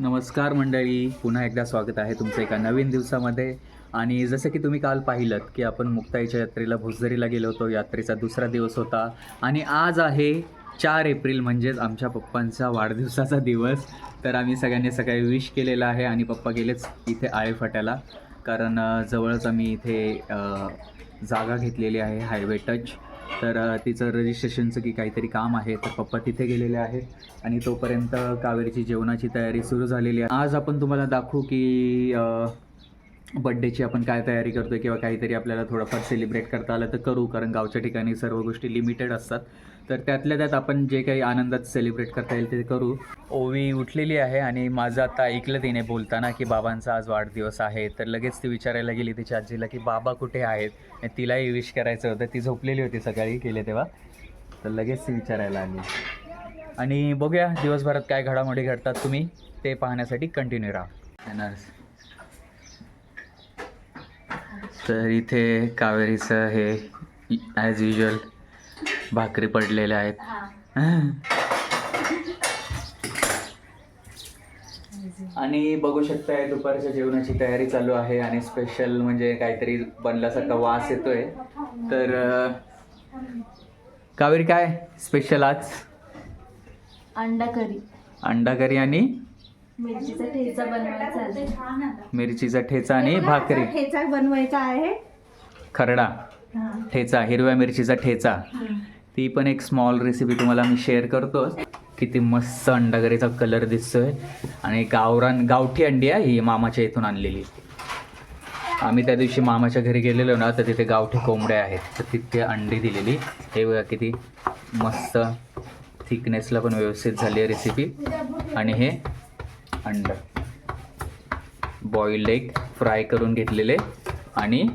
नमस्कार मंडळी. पुन्हा एकदा स्वागत आहे तुमचं एका नवीन दिवसामध्ये. आणि जसं की तुम्ही काल पाहिलं की आपण मुक्ताईच्या यात्रेला भुजदरीला गेलो होतो. यात्रेचा दुसरा दिवस होता. आणि आज आहे चार एप्रिल म्हणजेच आमच्या पप्पांचा वाढदिवसाचा दिवस. तर आम्ही सगळ्यांनी सकाळी विश केलेला आहे आणि पप्पा गेलेच इथे आळेफाट्याला. कारण जवळच आम्ही इथे जागा घेतलेली आहे हायवे टच. तर तिचं रजिस्ट्रेशनचं की काहीतरी काम आहे तर पप्पा तिथे गेलेले आहेत आणि तोपर्यंत कावेरीची जेवणाची तयारी सुरू झालेली आहे. आज आपण तुम्हाला दाखवू की बड्डेची आपण काय तयारी करतोय किंवा काहीतरी आपल्याला थोडंफार सेलिब्रेट करता आलं तर करू कारण गावच्या ठिकाणी सर्व गोष्टी लिमिटेड असतात. तर त्यातल्या त्यात आपण जे काही आनंदात सेलिब्रेट करता येईल ते करू. ओवी उठलेली आहे आणि माझं आता ऐकलं तिने बोलताना की बाबांचा आज वाढदिवस आहे. तर लगेच ती विचारायला गेली तिच्या आजीला की बाबा कुठे आहेत? आणि तिलाही विश करायचं होतं. ती झोपलेली होती सकाळी गेले तेव्हा. तर लगेच ती विचारायला आली. आणि बघूया दिवसभरात काय घडामोडी घडतात तुम्ही. ते पाहण्यासाठी कंटिन्यू राहा. येणार तर इथे कावेरीचं हे ॲज युजल भाकरी पडलेल्या आहेत. आणि बघू शकताय दुपारच्या जेवणाची तयारी चालू आहे आणि स्पेशल म्हणजे काहीतरी बनल्यासारखा वास येतोय. तर कावेरी काय स्पेशल आज? अंडा करी अंडा करी आणि? मिरचीचा ठेचा बनवायचा आहे. मिरचीचा ठेचा आणि भाकरी. ठेचा बनवायचा आहे. खरडा. ठेचा हिरव्या मिरचीचा ठेचा. ती पण एक स्मॉल रेसिपी तुम्हाला मी शेअर करतो किती मस्त अंडागरीचा कलर दिसतोय. आणि गावरान गावठी अंडी आहे ही मामाच्या इथून आणलेली. आम्ही त्या दिवशी मामाच्या घरी गेलेलो ना तर तिथे गावठी कोंबड्या आहेत. तर तिथे अंडी दिलेली. हे बघा किती मस्त थिकनेसला पण व्यवस्थित झाली आहे रेसिपी आणि हे अंड. बॉइल्ड एग फ्राय करून घेतलेले. आणि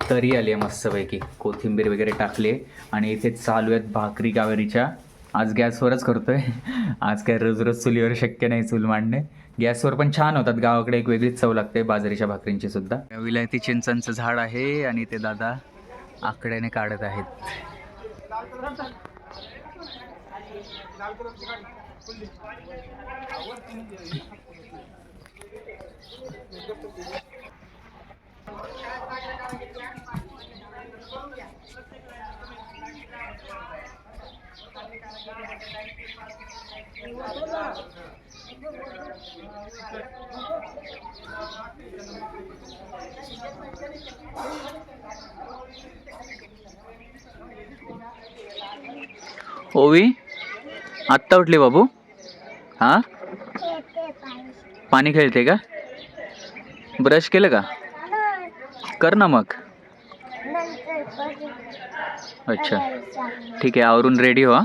तरी आली आहे मस्तपैकी. कोथिंबीर वगैरे टाकली आहे आणि इथे चालू आहेत भाकरी गावरीच्या आज गॅसवरच करतोय. आज काय रोज रोज चुलीवर शक्य नाही चूल मांडणे. गॅसवर पण छान होतात. गावाकडे एक वेगळीच चव लागते बाजरीच्या भाकरींची सुद्धा. विलायती चिंचांचं झाड आहे आणि ते दादा आकड्याने काढत आहेत. ओवी आत्ता उठली बाबू? हां? पाणी खेळते का? ब्रश केलं का? कर ना मग. अच्छा. ठीक आहे आवरून रेडी हो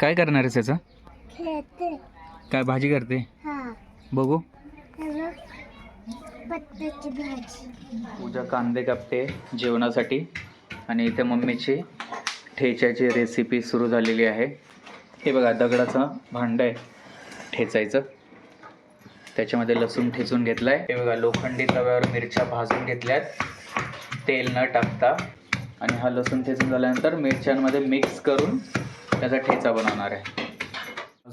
काय करणार आहे त्याचं काय भाजी करते? हा. बघू. भाजी. पूजा कांदे कापते जेवणासाठी. आणि इथे मम्मीची ठेच्याची रेसिपी सुरू झालेली आहे. हे बघा दगडाचं भांड आहे ठेचायचं. त्याच्यामध्ये लसूण ठेचून घेतलाय. हे बघा लोखंडी तव्यावर मिरच्या भाजून घेतल्यात. तेल न टाकता. आणि हा लसूण ठेचून झाल्यानंतर मिरच्यांमध्ये मिक्स करून त्याचा ठेचा बनवणार आहे.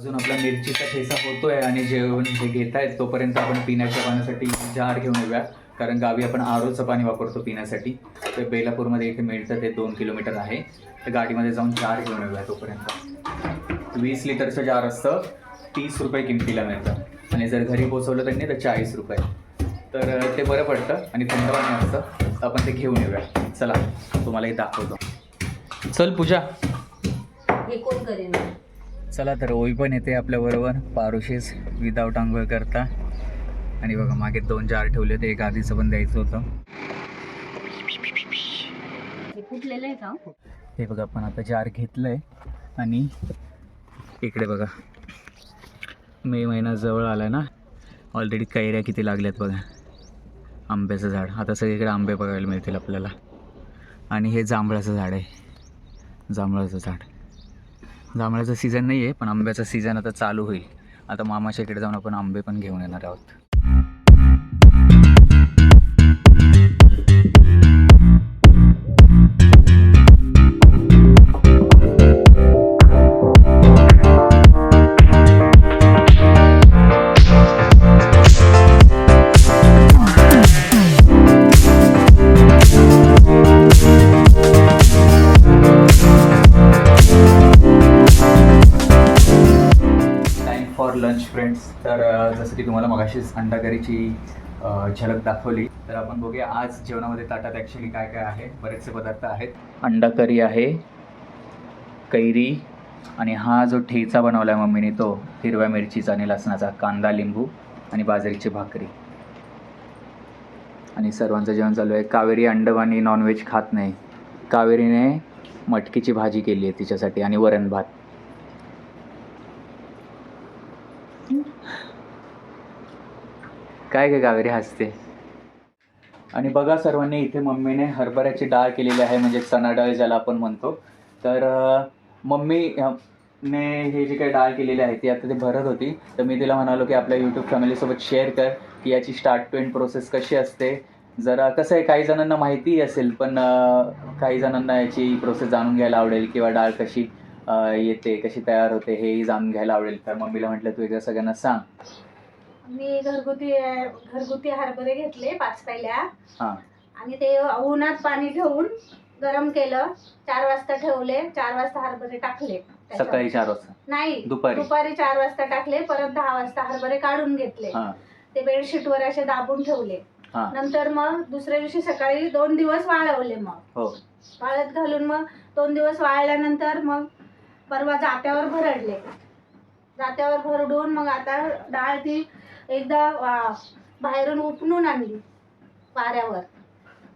अजून आपला मिरचीचा ठेचा होतोय आणि जेवण जे घेत आहेत तोपर्यंत आपण पिण्याच्या पाण्यासाठी जार घेऊन येऊया. कारण गावी आपण आरोचं पाणी वापरतो पिण्यासाठी. तर बेलापूरमध्ये इथे मिळतं ते दोन किलोमीटर आहे. तर गाडीमध्ये जाऊन जार घेऊन येऊया तोपर्यंत. वीस लिटरचं जार असतं. तीस रुपये किमतीला मिळतं. आणि जर घरी पोचवलं त्यांनी तर चाळीस रुपये. तर ते बरं पडतं आणि थंड पाणी असतं आपण ते घेऊन येऊया. चला तुम्हाला हे दाखवतो. चल पूजा. हे कोण करेन? चला तर ओवी पण येते आपल्याबरोबर. पारुशीस विदाऊट आंघोळ करता आणि बघा मागे दोन जार ठेवले होते एक आधीचं पण द्यायचं होतं. हे कुठलेलं आहे का हे? बघा आपण आता जार घेतलंय. आणि इकडे बघा. मे महिना जवळ आला ना? ऑलरेडी कैऱ्या किती लागल्यात बघा. आंब्याचं झाड. आता सगळीकडे आंबे बघायला मिळतील आपल्याला. आणि हे जांभळाचं झाड आहे. जांभळाचं झाड. जांभळाचा सीझन नाही आहे पण आंब्याचं सीझन आता चालू होईल. आता मामाच्या इकडे जाऊन आपण आंबे पण घेऊन येणार आहोत. अशीच तुम्हाला झलक दाखवली. तर आपण बघूया आज जेवणामध्ये ताटात ॲक्च्युली काय काय आहे. बरेचसे पदार्थ आहेत. अंडा करी आहे कैरी आणि हा जो ठेचा बनवला आहे मम्मीने तो हिरव्या मिरचीचा आणि लसणाचा कांदा लिंबू आणि बाजरीची भाकरी. आणि सर्वांचं जेवण चालू आहे. कावेरी अंडवानी नॉनव्हेज खात नाही. कावेरीने मटकीची भाजी केली आहे तिच्यासाठी आणि वरण भात. काय काय कावेरी हसते? आणि बघा सर्वांनी इथे मम्मीने हरभऱ्याची डाळ केलेली आहे म्हणजे चणा डाळ ज्याला आपण म्हणतो. तर मम्मी ने हे जे काही डाळ केलेली आहे ती आता ती भरत होती. तर मी तिला म्हणालो की आपल्या यूट्यूब फॅमिलीसोबत शेअर कर की याची स्टार्ट टू एंड प्रोसेस कशी असते. जरा कसं आहे काही जणांना माहिती असेल पण काही जणांना याची प्रोसेस जाणून घ्यायला आवडेल किंवा डाळ कशी येते कशी तयार होते हेही जाणून घ्यायला आवडेल. तर मम्मीला म्हटलं तू एकदा सगळ्यांना सांग. मी घरगुती घरगुती हरभरे घेतले पाच पहिल्या हां. आणि ते उन्हात पाणी ठेवून गरम केलं. चार वाजता ठेवले. चार वाजता हरभरे टाकले. सकाळी चार वाजता? नाही दुपारी. दुपारी चार वाजता टाकले. परत दहा वाजता हरभरे काढून घेतले. हां. ते बेडशीटवर असे दाबून ठेवले. हां. नंतर मग दुसऱ्या दिवशी सकाळी दोन दिवस वाळवले मग. हो. वाळत घालून मग दोन दिवस वाळल्यानंतर मग परवा जात्यावर भरडले. जात्यावर भरडून मग आता डाळ ती एकदा बाहेरून उपणून आणली वाऱ्यावर.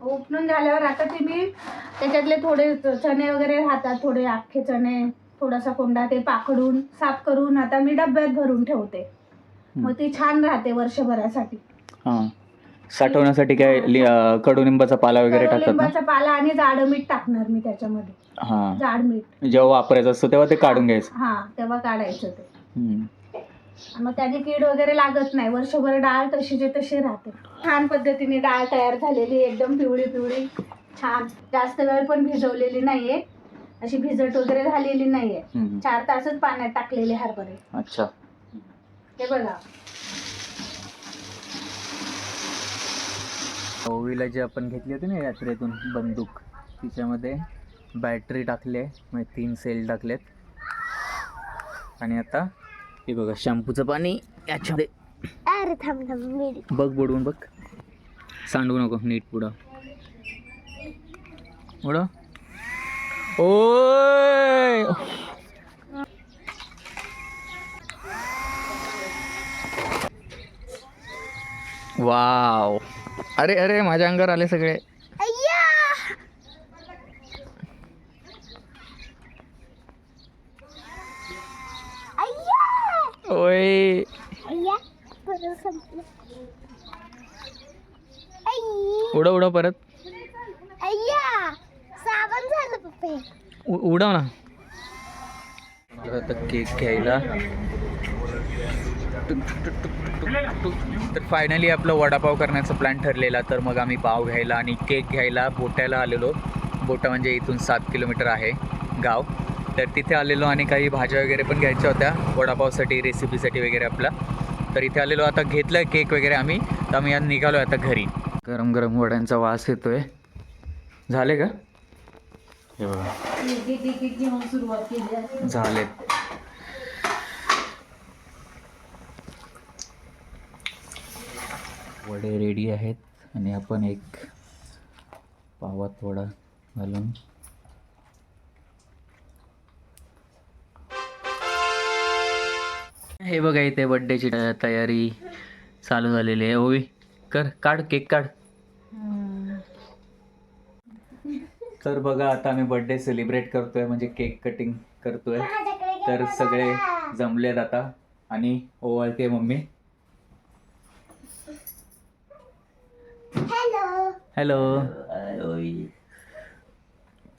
उपणून झाल्यावर आता ती मी त्याच्यातले थोडे चणे वगैरे राहतात थोडे अख्खे चणे थोडासा कोंडा ते पाकडून साफ करून आता मी डब्यात भरून ठेवते. मग ती छान राहते वर्षभरासाठी. साठवण्यासाठी काय कडुनिंबाचा पाला वगैरे टाकतात लिंबाचा पाला आणि जाडं मीठ टाकणार मी त्याच्यामध्ये. हां. जाड मीठ. जेव्हा वापरायचं असतं तेव्हा ते काढून घ्यायचं. हा तेव्हा काढायचं ते. हम्म. मग त्याने कीड वगैरे लागत नाही. वर्षभर डाळ तशीचे तशी राहते. छान पद्धतीने डाळ तयार झालेली एकदम पिवळी पिवळी छान. जास्त वेळ पण भिजवलेली नाहीये. अशी भिजट वगैरे झालेली नाहीये. हम्म. चार तासच पाण्यात टाकलेले हरभरे. अच्छा. हे बघा. ओवीला जी आपण घेतली होती ना यात्रेतून बंदूक तिच्यामध्ये बॅटरी टाकली आहे. म्हणजे तीन सेल टाकलेत. आणि आता हे बघा शॅम्पूचं पाणी याच्यामध्ये. अरे थांब थांब बघ बुडवून बघ. सांडू नको नीट पुढं पुढं ओय! वाव. अरे अरे माझ्या अंगावर आले सगळे. ओय उडव उडव परत. साबण झालं उडव ना. आता केक घ्यायला. तर फायनली आपलं वडापाव करण्याचा प्लॅन ठरलेला. तर मग आम्ही पाव घ्यायला आणि केक घ्यायला बोट्याला आलेलो. बोटा म्हणजे इथून सात किलोमीटर आहे गाव. तर तिथे आलेलो आणि काही भाज्या वगैरे पण घ्यायच्या होत्या. वडापावसाठी रेसिपीसाठी वगैरे आपला. तर इथे आलेलो. आता घेतलं केक वगैरे आम्ही. तर आम्ही यात निघालो आता घरी. गरम गरम वड्यांचा वास येतोय. झाले का? हे बघा. झालेत वडे रेडी आहेत. आणि आपण एक पावात वडा घालून हे बघा इथे बड्डेची तयारी चालू झालेली आहे. ओवी कर काढ केक काढ. तर बघा आता आम्ही बर्थडे सेलिब्रेट करतोय म्हणजे केक कटिंग करतोय. तर सगळे जमलेत आता. आणि ओवाळते मम्मी. हॅलो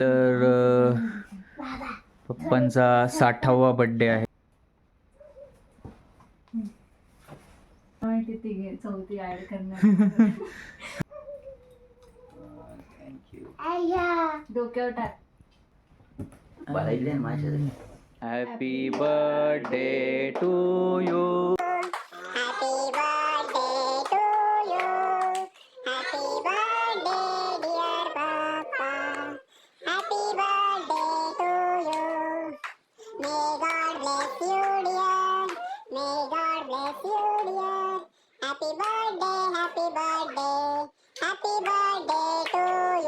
तर पप्पांचा साठावा बर्थडे आहे. माहिती तिघे चौथी ऍड करणार. डोक्यावर टाक. Happy birthday to you happy birthday card.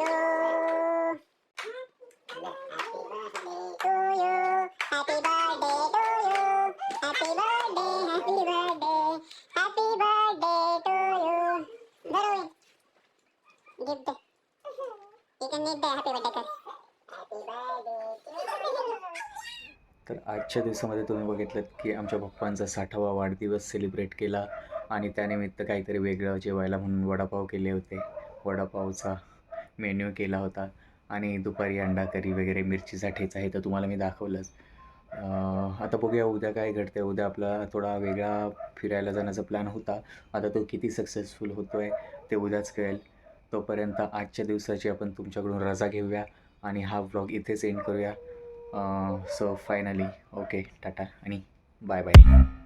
Happy birthday to you. तर आजच्या दिवसामध्ये तुम्ही बघितलं की आमच्या पप्पांचा साठावा वाढदिवस सेलिब्रेट केला आणि त्यानिमित्त काहीतरी वेगळं जेवायला म्हणून वडापाव केले होते वडापावचा मेन्यू केला होता. आणि दुपारी अंडा करी वगैरे मिरचीचा ठेचा हे तर तुम्हाला मी दाखवलंच. आता बघूया उद्या काय घडतं उद्या आपला थोडा वेगळा फिरायला जाण्याचा प्लॅन होता. आता तो किती सक्सेसफुल होतो आहे ते उद्याच कळेल. तोपर्यंत आजच्या दिवसाची आपण तुमच्याकडून रजा घेऊया आणि हा व्लॉग इथेच एंड करूया. सो फायनली ओके टाटा आणि बाय बाय